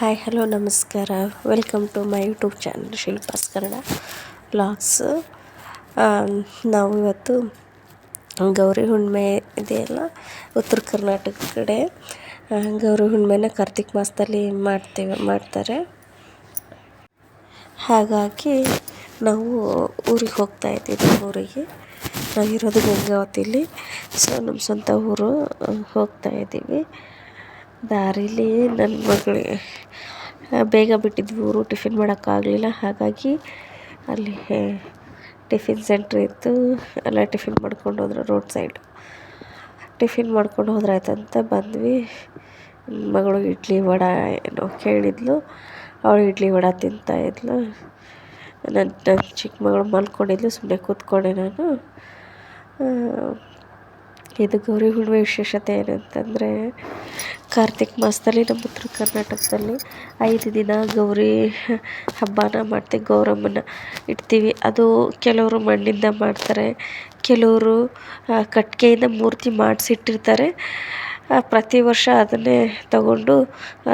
Hi hello ನಮಸ್ಕಾರ welcome to my YouTube channel Shilpa's Kannada vlogs ನಾವು ಇವತ್ತು ಗೌರಿ ಹುಣ್ಣಿಮೆ ಇದೆಯಲ್ಲ ಉತ್ತರ ಕರ್ನಾಟಕ ಕಡೆ. ಗೌರಿ ಹುಣ್ಣಿಮೆನ ಕಾರ್ತಿಕ್ ಮಾಸದಲ್ಲಿ ಮಾಡ್ತೇವೆ, ಮಾಡ್ತಾರೆ. ಹಾಗಾಗಿ ನಾವು ಊರಿಗೆ ಹೋಗ್ತಾ ಇದ್ದೀವಿ ಊರಿಗೆ. ನಾವಿರೋದು ಗಂಗಾವತಿಲಿ. ಸೊ, ನಮ್ಮ ಸ್ವಂತ ಊರು ಹೋಗ್ತಾ ಇದ್ದೀವಿ. ದಾರಿಲಿ ನನ್ನ ಮಗಳಿಗೆ ಬೇಗ ಬಿಟ್ಟಿದ್ವಿ ಊರು, ಟಿಫಿನ್ ಮಾಡೋಕ್ಕಾಗಲಿಲ್ಲ. ಹಾಗಾಗಿ ಅಲ್ಲಿ ಟಿಫಿನ್ ಸೆಂಟ್ರ್ ಇತ್ತು. ಎಲ್ಲ ಟಿಫಿನ್ ಮಾಡ್ಕೊಂಡು ಹೋದ್ರು ರೋಡ್ ಸೈಡ್. ಟಿಫಿನ್ ಮಾಡ್ಕೊಂಡು ಹೋದ್ರಾಯ್ತಂತ ಬಂದ್ವಿ. ಮಗಳು ಇಡ್ಲಿ ವಡೆ ಏನೋ ಕೇಳಿದ್ಲು. ಅವಳು ಇಡ್ಲಿ ವಡೆ ತಿಂತಾಯಿದ್ಲು ನನ್ನ ನನ್ನ ಚಿಕ್ಕ ಮಗಳು ಮಲ್ಕೊಂಡಿದ್ಲು ಸುಮ್ಮನೆ ಕೂತ್ಕೊಂಡೆ ನಾನು. ಇದು ಗೌರಿ ಹುಣ್ಣಿಮೆ ವಿಶೇಷತೆ ಏನಂತಂದರೆ ಕಾರ್ತಿಕ್ ಮಾಸದಲ್ಲಿ, ನಮ್ಮ ಉತ್ತರ ಕರ್ನಾಟಕದಲ್ಲಿ ಐದು ದಿನ ಗೌರಿ ಹಬ್ಬನ ಮಾಡ್ತೀವಿ, ಗೌರಮ್ಮನ ಇಡ್ತೀವಿ. ಅದು ಕೆಲವರು ಮಣ್ಣಿಂದ ಮಾಡ್ತಾರೆ, ಕೆಲವರು ಕಟ್ಟಿಗೆಯಿಂದ ಮೂರ್ತಿ ಮಾಡಿಸಿಟ್ಟಿರ್ತಾರೆ. ಪ್ರತಿ ವರ್ಷ ಅದನ್ನೇ ತಗೊಂಡು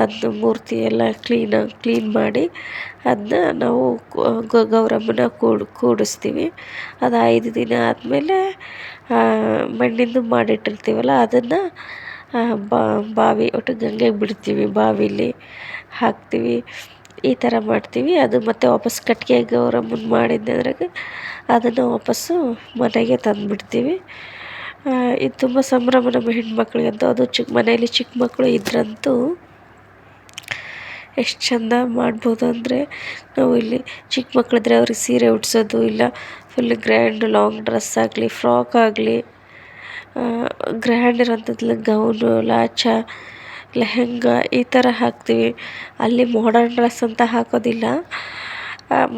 ಅದು ಮೂರ್ತಿ ಎಲ್ಲ ಕ್ಲೀನಾಗಿ ಕ್ಲೀನ್ ಮಾಡಿ ಅದನ್ನ ನಾವು ಗೌರಮ್ಮನ ಕೂಡಿ, ಕೂಡಿಸ್ತೀವಿ. ಅದು ಐದು ದಿನ ಆದಮೇಲೆ ಮಣ್ಣಿಂದು ಮಾಡಿಟ್ಟಿರ್ತೀವಲ್ಲ, ಅದನ್ನು ಬಾವಿ ಒಟ್ಟು ಗಂಗೆಗೆ ಬಿಡ್ತೀವಿ, ಬಾವಿಲಿ ಹಾಕ್ತೀವಿ, ಈ ಥರ ಮಾಡ್ತೀವಿ. ಅದು ಮತ್ತೆ ವಾಪಸ್ ಕಟ್ಟಿಗೆ ಗೌರಮ್ಮನ ಮಾಡಿದ್ದಾಗ ಅದನ್ನು ವಾಪಸ್ಸು ಮನೆಗೆ ತಂದುಬಿಡ್ತೀವಿ. ಇದು ತುಂಬ ಸಂಭ್ರಮ ನಮ್ಮ ಹೆಣ್ಮಕ್ಳಿಗಂತೂ. ಅದು ಚಿಕ್ಕ ಮನೆಯಲ್ಲಿ ಚಿಕ್ಕ ಮಕ್ಕಳು ಇದ್ರಂತೂ ಎಷ್ಟು ಚಂದ ಮಾಡ್ಬೋದು ಅಂದರೆ, ನಾವು ಇಲ್ಲಿ ಚಿಕ್ಕ ಮಕ್ಕಳಿದ್ರೆ ಅವ್ರಿಗೆ ಸೀರೆ ಉಡಿಸೋದು, ಇಲ್ಲ ಫುಲ್ ಗ್ರ್ಯಾಂಡ್ ಲಾಂಗ್ ಡ್ರೆಸ್ ಆಗಲಿ ಫ್ರಾಕ್ ಆಗಲಿ ಗ್ರ್ಯಾಂಡ್ ಇರೋಂಥದ್ದು ಗೌನು, ಲಾಚ, ಲೆಹೆಂಗಾ ಈ ಥರ ಹಾಕ್ತೀವಿ. ಅಲ್ಲಿ ಮಾಡರ್ನ್ ಡ್ರೆಸ್ ಅಂತ ಹಾಕೋದಿಲ್ಲ.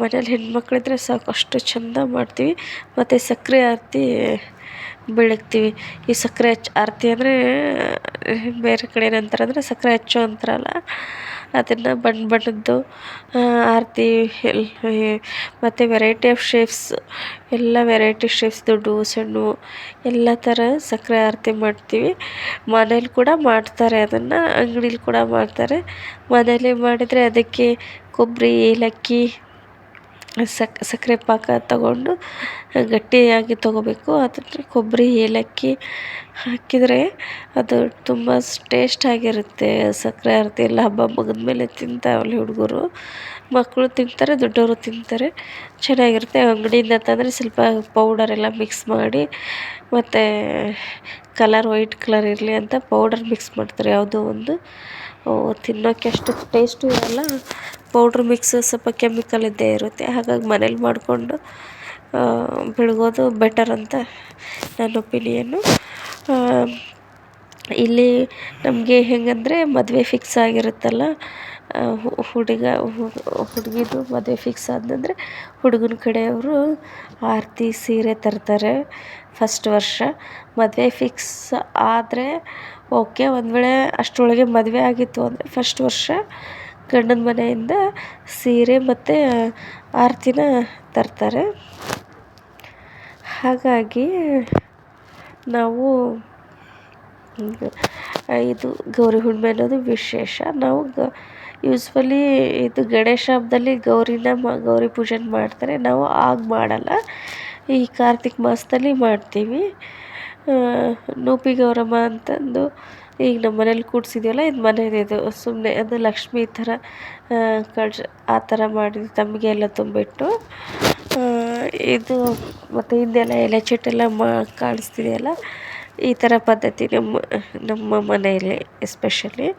ಮನೇಲಿ ಹೆಣ್ಮಕ್ಳಿದ್ರೆ ಸಾಕು, ಅಷ್ಟು ಚಂದ ಮಾಡ್ತೀವಿ. ಮತ್ತು ಸಕ್ಕರೆ ಆರತಿ ಬೆಳಗ್ತೀವಿ. ಈ ಸಕ್ಕರೆ ಆರತಿ ಅಂದರೆ ಬೇರೆ ಕಡೆ ಏನಂತಾರೆ ಅಂದರೆ ಸಕ್ಕರೆ ಹಚ್ಚು ಅಂತಾರಲ್ಲ ಅದನ್ನು ಬಣ್ಣ ಬಣ್ಣದ್ದು ಆರತಿ ಮತ್ತೆ ವೆರೈಟಿ ಆಫ್ ಶೇಪ್ಸ್ ಎಲ್ಲ ವೆರೈಟಿ ಶೇಪ್ಸ್ ದೊಡ್ಡ, ಸಣ್ಣ, ಎಲ್ಲ ಥರ ಸಕ್ಕರೆ ಆರತಿ ಮಾಡ್ತೀವಿ. ಮನೇಲಿ ಕೂಡ ಮಾಡ್ತಾರೆ ಅದನ್ನು, ಅಂಗಡೀಲಿ ಕೂಡ ಮಾಡ್ತಾರೆ. ಮನೇಲಿ ಮಾಡಿದರೆ ಅದಕ್ಕೆ ಕೊಬ್ಬರಿ, ಏಲಕ್ಕಿ ಸಕ್ ಸಕ್ಕರೆ ಪಾಕ ತಗೊಂಡು ಗಟ್ಟಿಯಾಗಿ ತಗೋಬೇಕು. ಅದಕ್ಕೆ ಕೊಬ್ಬರಿ, ಏಲಕ್ಕಿ ಹಾಕಿದರೆ ಅದು ತುಂಬ ಟೇಸ್ಟಾಗಿರುತ್ತೆ. ಸಕ್ಕರೆ ಆರತಿ ಎಲ್ಲ ಹಬ್ಬ ಮುಗಿದ್ಮೇಲೆ ತಿಂತಾವಲ್ಲ ಹುಡುಗರು. ಮಕ್ಕಳು ತಿಂತಾರೆ, ದೊಡ್ಡವರು ತಿಂತಾರೆ. ಚೆನ್ನಾಗಿರುತ್ತೆ. ಅಂಗಡಿಯಿಂದ ತಂದರೆ ಸ್ವಲ್ಪ ಪೌಡರ್ ಎಲ್ಲ ಮಿಕ್ಸ್ ಮಾಡಿ, ಮತ್ತು ಕಲರ್ ವೈಟ್ ಕಲರ್ ಇರಲಿ ಅಂತ ಪೌಡರ್ ಮಿಕ್ಸ್ ಮಾಡ್ತಾರೆ. ಯಾವುದೋ ಒಂದು. ತಿನ್ನೋಕ್ಕೆ ಅಷ್ಟು ಟೇಸ್ಟು ಇರಲ್ಲ. ಪೌಡ್ರ್ ಮಿಕ್ಸ್ ಸ್ವಲ್ಪ ಕೆಮಿಕಲ್ ಇದ್ದೇ ಇರುತ್ತೆ. ಹಾಗಾಗಿ ಮನೇಲಿ ಮಾಡಿಕೊಂಡು ಬೆಳಗೋದು ಬೆಟರ್ ಅಂತ ನನ್ನ ಒಪಿನಿಯನ್ನು ಇಲ್ಲಿ ನಮಗೆ ಹೇಗಂದ್ರೆ ಮದುವೆ ಫಿಕ್ಸ್ ಆಗಿರುತ್ತಲ್ಲ. ಹುಡುಗ ಹುಡುಗಿದು ಮದುವೆ ಫಿಕ್ಸ್ ಆದನಂದ್ರೆ ಹುಡುಗನ ಕಡೆಯವರು ಆರತಿ, ಸೀರೆ ತರ್ತಾರೆ ಫಸ್ಟ್ ವರ್ಷ. ಮದುವೆ ಫಿಕ್ಸ್ ಆದರೆ ಓಕೆ ಒಂದು ವೇಳೆ ಅಷ್ಟರೊಳಗೆ ಮದುವೆ ಆಗಿತ್ತು ಅಂದರೆ ಫಸ್ಟ್ ವರ್ಷ ಗಂಡನ ಮನೆಯಿಂದ ಸೀರೆ ಮತ್ತು ಆರತಿನ ತರ್ತಾರೆ. ಹಾಗಾಗಿ ನಾವು ಇದು ಗೌರಿ ಹುಣ್ಣಿಮೆ ಅನ್ನೋದು ವಿಶೇಷ. ನಾವು ಗ ಯೂಸ್ವಲಿ ಇದು ಗಣೇಶ ಹಬ್ಬದಲ್ಲಿ ಗೌರಿನ ಮ, ಗೌರಿ ಪೂಜೆ ಮಾಡ್ತಾರೆ. ನಾವು ಆಗ ಮಾಡಲ್ಲ. ಈ ಕಾರ್ತಿಕ ಮಾಸದಲ್ಲಿ ಮಾಡ್ತೀವಿ. ನೂಪಿ ಗೌರಮ್ಮ ಅಂತಂದು ಈಗ ನಮ್ಮ ಮನೇಲಿ ಕೂಡ್ಸಿದೀವಲ್ಲ ಇದು ಮನೇದಿದು ಸುಮ್ಮನೆ ಅದು ಲಕ್ಷ್ಮಿ ಥರ ಕಳ್ಸ ಆ ಥರ ಮಾಡಿದ್ವಿ ತಮಗೆ ಎಲ್ಲ ತುಂಬಿಟ್ಟು ಇದು ಮತ್ತು ಹಿಂದೆಲ್ಲ ಎಲೆ ಚಿಟ್ಟೆಲ್ಲ ಮಾ, ಕಾಣಿಸ್ತಿದೆಯಲ್ಲ ಈ ಥರ ಪದ್ಧತಿ ನಮ್ಮ ನಮ್ಮ ಮನೆಯಲ್ಲಿ ಎಸ್ಪೆಷಲಿ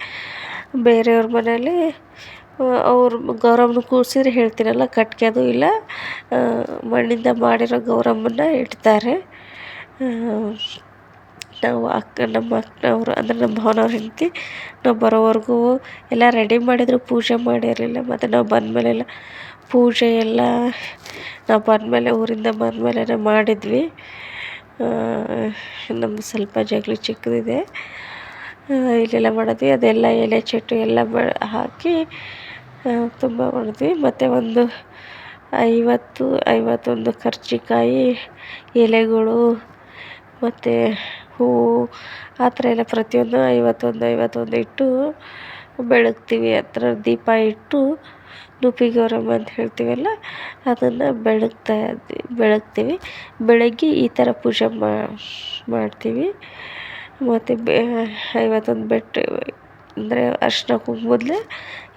ಬೇರೆಯವ್ರ ಮನೆಯಲ್ಲಿ ಅವ್ರು ಗೌರಮ್ಮನ ಕೂರಿಸಿದ್ರೆ ಹೇಳ್ತೀರಲ್ಲ ಕಟ್ಕೆದು ಇಲ್ಲ ಮಣ್ಣಿಂದ ಮಾಡಿರೋ ಗೌರಮ್ಮನ ಇಡ್ತಾರೆ. ನಾವು ಅಕ್ಕ, ನಮ್ಮ ಅಕ್ಕನವರು, ಅಂದರೆ ನಮ್ಮ ಭಾವನವ್ರ ಹೆಂಡತಿ, ನಾವು ಬರೋವರೆಗೂ ಎಲ್ಲ ರೆಡಿ ಮಾಡಿದ್ರು, ಪೂಜೆ ಮಾಡಿರಲಿಲ್ಲ, ಮತ್ತು ನಾವು ಬಂದಮೇಲೆಲ್ಲ ಪೂಜೆ ಎಲ್ಲ, ನಾವು ಬಂದಮೇಲೆ ಊರಿಂದ ಬಂದಮೇಲೆ ಮಾಡಿದ್ವಿ. ನಮ್ದು ಸ್ವಲ್ಪ ಜಗಲಿ ಚಿಕ್ಕದಿದೆ. ಇಲ್ಲೆಲ್ಲ ಮಾಡಿದ್ವಿ ಅದೆಲ್ಲ ಎಲೆ ಚಟ್ಟು ಎಲ್ಲ ಬ, ಹಾಕಿ ತುಂಬ ಮಾಡಿದ್ವಿ ಮತ್ತು ಒಂದು ಐವತ್ತು, ಐವತ್ತೊಂದು ಕರ್ಜಿಕಾಯಿ ಎಲೆಗಳು, ಮತ್ತು ಹೂವು, ಆ ಥರ ಎಲ್ಲ ಪ್ರತಿಯೊಂದು ಐವತ್ತೊಂದು ಐವತ್ತೊಂದು ಇಟ್ಟು ಬೆಳಗ್ತೀವಿ. ಹತ್ರ ದೀಪ ಇಟ್ಟು ನುಪ್ಪಿ ಗೌರಮ್ಮ ಅಂತ ಹೇಳ್ತೀವಲ್ಲ, ಅದನ್ನು ಬೆಳಗ್ತಾ ಬೆಳಗ್ತೀವಿ. ಬೆಳಗ್ಗೆ ಈ ಥರ ಪೂಜೆ ಮಾಡ್ತೀವಿ. ಮತ್ತು ಬೆ, ಐವತ್ತೊಂದು ಬೆಟ್ಟ, ಅಂದರೆ ಅರಿಶಿನ ಕುಂಕುಮದಲ್ಲೇ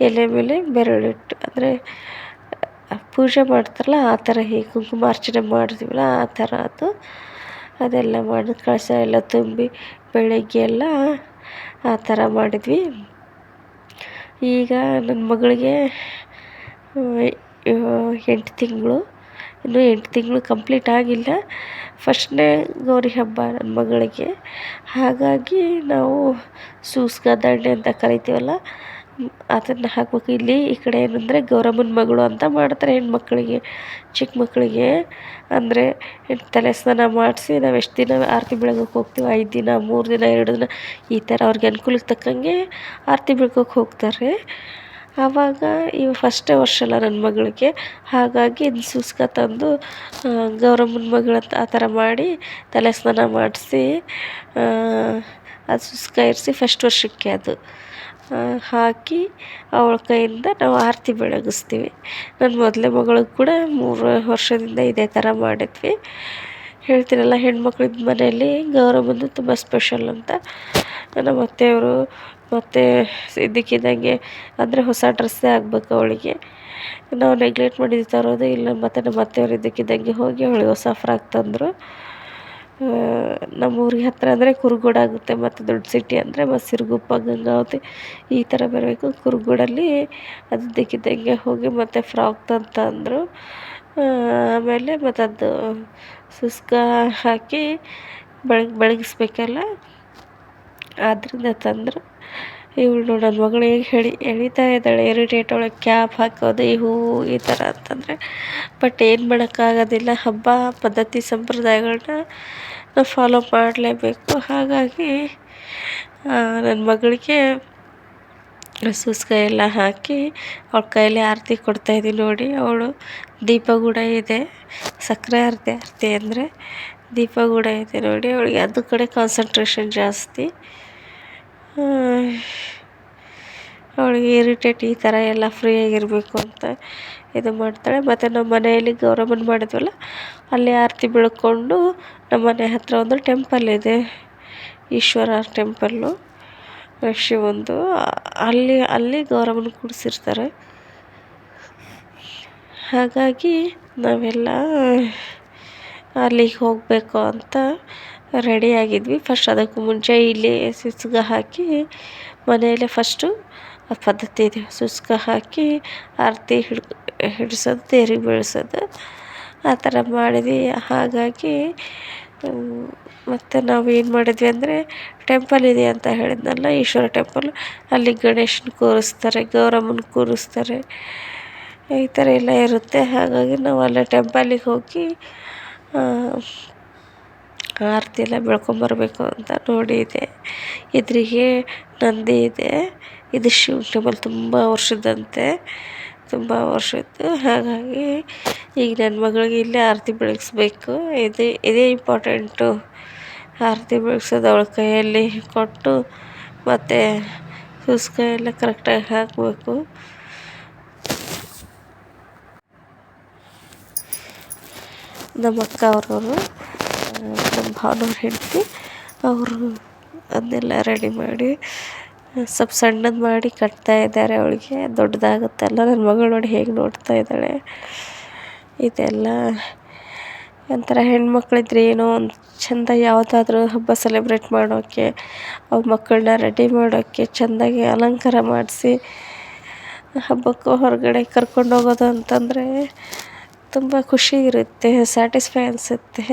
ಎಲೆ ಮೇಲೆ ಬೆರಳಿಟ್ಟು, ಅಂದರೆ ಪೂಜೆ ಮಾಡ್ತಾರಲ್ಲ, ಆ ಥರ ಹೀಗೆ ಕುಂಕುಮಾರ್ಚನೆ ಮಾಡ್ತೀವಲ್ಲ ಆ ಥರ ಅದು. ಅದೆಲ್ಲ ಮಾಡಿ ಕಳಶ ಎಲ್ಲ ತುಂಬಿ ಬೆಳಗ್ಗೆ ಎಲ್ಲ ಆ ಥರ ಮಾಡಿದ್ವಿ. ಈಗ ನನ್ನ ಮಗಳಿಗೆ ಎಂಟು ತಿಂಗಳು. ಇನ್ನೂ ಎಂಟು ತಿಂಗಳು ಕಂಪ್ಲೀಟ್ ಆಗಿಲ್ಲ. ಫಸ್ಟ್ನೇ ಗೌರಿ ಹಬ್ಬ ನನ್ನ ಮಗಳಿಗೆ. ಹಾಗಾಗಿ ನಾವು ಸೂಸ್ಕ ದಂಡೆ ಅಂತ ಕರಿತೀವಲ್ಲ, ಅದನ್ನು ಹಾಕ್ಬೇಕು. ಇಲ್ಲಿ ಈ ಕಡೆ ಏನಂದರೆ ಗೌರಮ್ಮನ ಮಗಳು ಅಂತ ಮಾಡ್ತಾರೆ ಹೆಣ್ಮಕ್ಳಿಗೆ, ಚಿಕ್ಕ ಮಕ್ಕಳಿಗೆ ಅಂದರೆ ತಲೆ ಸ್ನಾನ ಮಾಡಿಸಿ ನಾವು ಎಷ್ಟು ದಿನ ಆರತಿ ಬೆಳಗೋಕೆ ಹೋಗ್ತೀವಿ? ಐದು ದಿನ, ಮೂರು ದಿನ, ಎರಡು ದಿನ, ಈ ಥರ ಅವ್ರಿಗೆ ಅನುಕೂಲಕ್ಕೆ ತಕ್ಕಂಗೆ ಆರತಿ ಬೆಳಗೋಕೆ ಹೋಗ್ತಾರೆ. ಆವಾಗ ಇವು ಫಸ್ಟೇ ವರ್ಷ ಅಲ್ಲ ನನ್ನ ಮಗಳಿಗೆ. ಹಾಗಾಗಿ ಇದು ಸುಸ್ಕ ತಂದು ಗೌರಮ್ಮನ ಮಗಳಂತ ಆ ಥರ ಮಾಡಿ ತಲೆ ಸ್ನಾನ ಮಾಡಿಸಿ ಅದು ಸುಸ್ಕ ಇರಿಸಿ ಫಸ್ಟ್ ವರ್ಷಕ್ಕೆ ಅದು. ಹಾಕಿ ಅವಳ ಕೈಯಿಂದ ನಾವು ಆರತಿ ಬೆಳಗಿಸ್ತೀವಿ. ನನ್ನ ಮೊದಲೇ ಮಗಳಿಗೆ ಕೂಡ ಮೂರು ವರ್ಷದಿಂದ ಇದೇ ಥರ ಮಾಡಿದ್ವಿ. ಹೇಳ್ತೀರಲ್ಲ ಹೆಣ್ಮಕ್ಳಿದ್ದ ಮನೆಯಲ್ಲಿ ಗೌರಮ್ಮಂದು ತುಂಬ ಸ್ಪೆಷಲ್ ಅಂತ. ನಮ್ಮ ಅತ್ತೆಯವರು ಮತ್ತು ಇದ್ದಕ್ಕಿದ್ದಂಗೆ ಅಂದರೆ ಹೊಸ ಡ್ರೆಸ್ಸೇ ಆಗಬೇಕು ಅವಳಿಗೆ. ನಾವು ನೆಗ್ಲೆಕ್ಟ್ ಮಾಡಿದ್ದು ತರೋದು ಇಲ್ಲ ಮತ್ತು ನಮ್ಮ ಅತ್ತೆಯವರು ಇದ್ದಕ್ಕಿದ್ದಂಗೆ ಹೋಗಿ ಅವಳಿಗೆ ಹೊಸ ಫ್ರಾಕ್ ತಂದರು ನಮ್ಮ ಊರಿಗೆ ಹತ್ತಿರ ಅಂದರೆ ಕುರುಗೋಡು ಆಗುತ್ತೆ ಮತ್ತು ದೊಡ್ಡ ಸಿಟಿ ಅಂದರೆ ಮತ್ತು ಸಿರುಗುಪ್ಪ ಗಂಗಾವತಿ ಈ ಥರ ಬರಬೇಕು ಕುರುಗೋಡಲ್ಲಿ. ಅದು ಹೋಗಿ ಮತ್ತು ಫ್ರಾಕ್ ತಂದು ತಂದರು ಆಮೇಲೆ ಮತ್ತು ಅದು ಸುಸ್ಕ ಹಾಕಿ ಬೆಳಗ್ ಬೆಳಗಿಸ್ಬೇಕಲ್ಲ. ಆದ್ದರಿಂದ ತಂದರು. ಇವಳು ನನ್ನ ಮಗಳು ಹೇಗೆ ಹೇಳಿ, ಎಳಿತಾ ಇದ್ದಾಳೆ ಇರಿಟೇಟ್ ಒಳಗೆ ಕ್ಯಾಪ್ ಹಾಕೋದು, ಈ ಹೂವು ಈ ಥರ ಅಂತಂದರೆ. ಬಟ್ ಏನು ಮಾಡೋಕ್ಕಾಗೋದಿಲ್ಲ. ಹಬ್ಬ, ಪದ್ಧತಿ ಸಂಪ್ರದಾಯಗಳನ್ನ ನಾವು ಫಾಲೋ ಮಾಡಲೇಬೇಕು. ಹಾಗಾಗಿ ನನ್ನ ಮಗಳಿಗೆ ಸುಸ್ಕ ಎಲ್ಲ ಹಾಕಿ, ಅವಳ ಕೈಯಲ್ಲಿ ಆರತಿ ಕೊಡ್ತಾಯಿದ್ದೀನಿ ನೋಡಿ. ಅವಳು ದೀಪ ಕೂಡ ಇದೆ. ಸಕ್ಕರೆ ಆರತಿ ಆರತಿ ಅಂದರೆ ದೀಪ ಕೂಡ ಇದೆ ನೋಡಿ, ಅವಳಿಗೆ ಅದು ಕಡೆ ಕಾನ್ಸಂಟ್ರೇಷನ್ ಜಾಸ್ತಿ. ಅವಳಿಗೆ ಇರಿಟೇಟ್ ಈ ಥರ ಎಲ್ಲ ಫ್ರೀಯಾಗಿರಬೇಕು ಅಂತ ಇದು ಮಾಡ್ತಾಳೆ. ಮತ್ತು ನಮ್ಮ ಮನೆಯಲ್ಲಿ ಗೌರಮ್ಮನ ಮಾಡಿದ್ವಲ್ಲ, ಅಲ್ಲಿ ಆರತಿ ಬೆಳ್ಕೊಂಡು ನಮ್ಮ ಮನೆ ಹತ್ತಿರ ಒಂದು ಟೆಂಪಲ್ ಇದೆ ಈಶ್ವರ ಟೆಂಪಲ್ಲು ಶಿವಂದು ಅಲ್ಲಿ ಅಲ್ಲಿ ಗೌರಮ್ಮನ ಕೂಡಿಸಿರ್ತಾರೆ. ಹಾಗಾಗಿ ನಾವೆಲ್ಲ ಅಲ್ಲಿಗೆ ಹೋಗಬೇಕು ಅಂತ ರೆಡಿಯಾಗಿದ್ವಿ ಫಸ್ಟ್ ಅದಕ್ಕೂ ಮುಂಚೆ ಇಲ್ಲಿ ಸುಸ್ಕ ಹಾಕಿ ಮನೆಯಲ್ಲೇ ಫಸ್ಟು ಆ ಪದ್ಧತಿ ಇದೆ. ಸುಸ್ಕ ಹಾಕಿ ಆರತಿ ಹಿಡ್, ಹಿಡ್ಸೋದು ತೇರಿಗೆ ಬೀಳ್ಸೋದು ಆ ಥರ ಮಾಡಿದ್ವಿ. ಹಾಗಾಗಿ ಮತ್ತು ನಾವು ಏನು ಮಾಡಿದ್ವಿ ಅಂದರೆ ಟೆಂಪಲ್ ಇದೆ ಅಂತ ಹೇಳಿದ್ನಲ್ಲ, ಈಶ್ವರ ಟೆಂಪಲ್ ಅಲ್ಲಿ ಗಣೇಶನ ಕೂರಿಸ್ತಾರೆ, ಗೌರಮ್ಮನ ಕೂರಿಸ್ತಾರೆ. ಈ ಥರ ಎಲ್ಲ ಇರುತ್ತೆ. ಹಾಗಾಗಿ ನಾವು ಅಲ್ಲೇ ಟೆಂಪಲಿಗೆ ಹೋಗಿ ಆರತಿ ಎಲ್ಲ ಬೆಳ್ಕೊಂಬರ್ಬೇಕು ಅಂತ ನೋಡಿದೆ ಎದುರಿಗೆ ನಂದಿ ಇದೆ. ಇದು ಶಿವ ಟೆಂಪಲ್ ತುಂಬ ವರ್ಷದಂತೆ, ತುಂಬ ವರ್ಷದ್ದು. ಹಾಗಾಗಿ ಈಗ ನನ್ನ ಮಗಳಿಗೆ ಇಲ್ಲಿ ಆರತಿ ಬೆಳಗಿಸ್ಬೇಕು. ಇದೇ ಇದೇ ಇಂಪಾರ್ಟೆಂಟು ಆರತಿ ಬೆಳಗ್ಸೋದು ಅವಳ ಕೈಯಲ್ಲಿ ಕೊಟ್ಟು ಮತ್ತು ಸುಸ್ಕ ಎಲ್ಲ ಕರೆಕ್ಟಾಗಿ ಹಾಕಬೇಕು. ನಮ್ಮ ಅಕ್ಕ ಅವರವರು ನಮ್ಮ ಭಾವನವ್ರ ಹೆಂಡತಿ, ಅವರು ಅದನ್ನೆಲ್ಲ ರೆಡಿ ಮಾಡಿ, ಸ್ವಲ್ಪ ಸಣ್ಣದು ಮಾಡಿ ಕಟ್ತಾ ಇದ್ದಾರೆ ಅವಳಿಗೆ, ದೊಡ್ಡದಾಗುತ್ತಲ್ಲ ನನ್ನ ಮಗಳು ನೋಡಿ ಹೇಗೆ ನೋಡ್ತಾ ಇದ್ದಾಳೆ. ಇದೆಲ್ಲ ಒಂಥರ ಹೆಣ್ಮಕ್ಳಿದ್ರೆ ಏನೋ ಒಂದು ಚೆಂದ ಯಾವುದಾದ್ರೂ ಹಬ್ಬ ಸೆಲೆಬ್ರೇಟ್ ಮಾಡೋಕ್ಕೆ ಅವ್ರ ಮಕ್ಕಳನ್ನ ರೆಡಿ ಮಾಡೋಕ್ಕೆ ಚೆಂದಾಗಿ ಅಲಂಕಾರ ಮಾಡಿಸಿ, ಹಬ್ಬಕ್ಕೂ ಹೊರಗಡೆ ಕರ್ಕೊಂಡು ಹೋಗೋದು ಅಂತಂದರೆ ತುಂಬ ಖುಷಿ ಇರುತ್ತೆ ಸ್ಯಾಟಿಸ್ಫೈ ಅನಿಸುತ್ತೆ.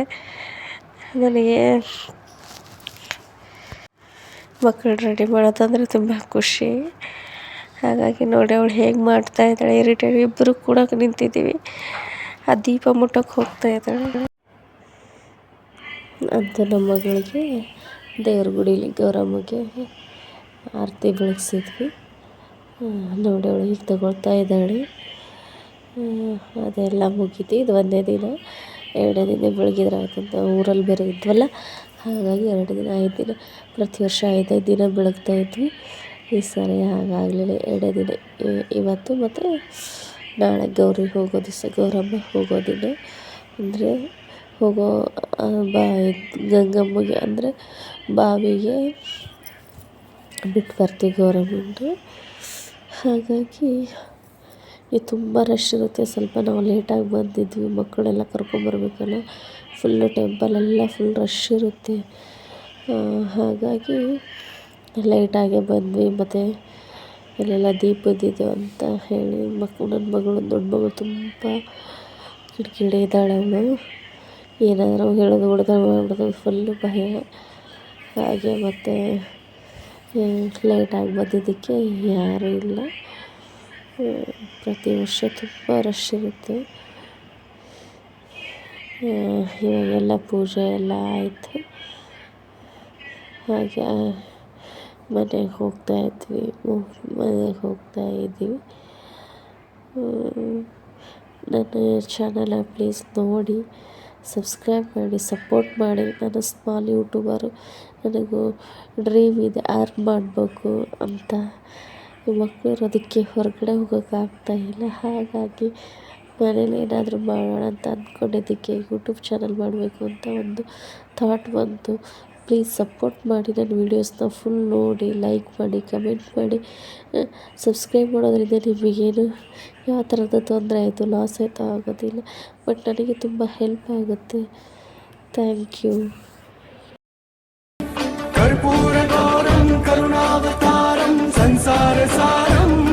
ನನಗೆ ಮಕ್ಕಳು ರೆಡಿ ಮಾಡೋದಂದರೆ ತುಂಬ ಖುಷಿ. ಹಾಗಾಗಿ ನೋಡಿ ಅವಳು ಹೇಗೆ ಮಾಡ್ತಾ ಇದ್ದಾಳೆ ಇರಿಟೇಟ್ ಇಬ್ಬರು ಕೂಡ ನಿಂತಿದ್ದೀವಿ. ಆ ದೀಪ ಮುಟ್ಟೋಕೆ ಹೋಗ್ತಾ ಇದ್ದಾಳೆ. ಅದು ನಮ್ಮ ಮಗಳಿಗೆ, ದೇವ್ರ ಗುಡೀಲಿ ಗೌರಮ್ಮಗೆ ಆರತಿ ಬೆಳಗ್ಸಿದ್ವಿ. ನೋಡಿ ಅವಳು ಈಗ ತಗೊಳ್ತಾ ಇದ್ದಾಳೆ. ಅದೆಲ್ಲ ಮುಗೀತು. ಇದು ಒಂದೇ ದಿನ. ಎರಡನೇ ದಿನ ಬೆಳಗಿದ್ರೆ ಆಯ್ತಂತ ಊರಲ್ಲಿ ಬೇರೆ ಇದ್ವಲ್ಲ, ಹಾಗಾಗಿ ಎರಡು ದಿನ ಐದು ದಿನ, ಪ್ರತಿ ವರ್ಷ ಐದೈದು ದಿನ ಬೆಳಗ್ತಾ ಇದ್ವಿ. ಈ ಸರಿ ಹಾಗಾಗಲಿಲ್ಲ. ಎರಡೇ ದಿನ ಇವತ್ತು ಮತ್ತು ನಾಳೆ ಗೌರಿ ಹೋಗೋ ದಿವಸ, ಗೌರಮ್ಮ ಹೋಗೋ ದಿನ. ಅಂದರೆ ಹೋಗೋ ಬಾ, ಗಂಗಮ್ಮಗೆ, ಅಂದರೆ ಬಾವಿಗೆ ಬಿಟ್ಟು ಬರ್ತೀವಿ ಗೌರಮ್ಮನ ಹಾಗಾಗಿ ಇದು ತುಂಬ ರಶ್ ಇರುತ್ತೆ. ಸ್ವಲ್ಪ ನಾವು ಲೇಟಾಗಿ ಬಂದಿದ್ವಿ. ಮಕ್ಕಳೆಲ್ಲ ಕರ್ಕೊಂಬರ್ಬೇಕಲ್ಲ ಫುಲ್ಲು ಟೆಂಪಲೆಲ್ಲ ಫುಲ್ ರಶ್ ಇರುತ್ತೆ. ಹಾಗಾಗಿ ಲೇಟಾಗೆ ಬಂದ್ವಿ. ಮತ್ತು ಅಲ್ಲೆಲ್ಲ ದೀಪದಿದ್ದು ಅಂತ ಹೇಳಿ ಮಕ್ ನನ್ನ ಮಗಳು ದೊಡ್ಡ ಮಗಳು ತುಂಬ ಕಿಡಿಕಿಡಿ ಇದ್ದಾಳೆ ಅವಳು. ಏನಾದರೂ ಹೇಳೋದು, ಹೊಡೆದ ಫುಲ್ಲು ಭಯ. ಹಾಗೆ ಮತ್ತು ಲೇಟಾಗಿ ಬಂದಿದ್ದಕ್ಕೆ ಯಾರೂ ಇಲ್ಲ. ಪ್ರತಿ ವರ್ಷ ತುಂಬ ರಶ್ ಇರುತ್ತೆ. ಇವಾಗೆಲ್ಲ ಪೂಜೆ ಎಲ್ಲ ಆಯಿತು. ಹಾಗೆ ಮನೆಗೆ ಹೋಗ್ತಾ ಇದ್ವಿ. ಮನೆಗೆ ಹೋಗ್ತಾ ಇದ್ದೀವಿ. ನನ್ನ ಚಾನಲ ಪ್ಲೀಸ್ ನೋಡಿ ಸಬ್ಸ್ಕ್ರೈಬ್ ಮಾಡಿ ಸಪೋರ್ಟ್ ಮಾಡಿ. ನಾನು ಸ್ಮಾಲ್ ಯೂಟ್ಯೂಬರು ನನಗೂ ಡ್ರೀಮ್ ಇದೆ. ಅರ್ನ್ ಮಾಡಬೇಕು ಅಂತ. ಮಕ್ಕಳು ಇರೋದಕ್ಕೆ ಹೊರಗಡೆ ಹೋಗೋಕ್ಕಾಗ್ತಾ ಇಲ್ಲ. ಹಾಗಾಗಿ ಮನೇಲಿ ಏನಾದರೂ ಮಾಡೋಣ ಅಂತ ಅಂದ್ಕೊಂಡಿದ್ದಕ್ಕೆ ಯೂಟ್ಯೂಬ್ ಚಾನಲ್ ಮಾಡಬೇಕು ಅಂತ ಒಂದು ಥಾಟ್ ಬಂತು. ಪ್ಲೀಸ್ ಸಪೋರ್ಟ್ ಮಾಡಿ ನನ್ನ ವೀಡಿಯೋಸ್ನ ಫುಲ್ ನೋಡಿ ಲೈಕ್ ಮಾಡಿ ಕಮೆಂಟ್ ಮಾಡಿ. ಸಬ್ಸ್ಕ್ರೈಬ್ ಮಾಡೋದ್ರಿಂದ ನಿಮಗೇನು ಯಾವ ಥರದ ತೊಂದರೆ ಆಯಿತು ಲಾಸ್ ಆಯಿತು ಆಗೋದಿಲ್ಲ. ಬಟ್ ನನಗೆ ತುಂಬ ಹೆಲ್ಪ್ ಆಗುತ್ತೆ. ಥ್ಯಾಂಕ್ ಯು ಕರ್ಪೂರ ಕರುಣಾವತ. संसार सारम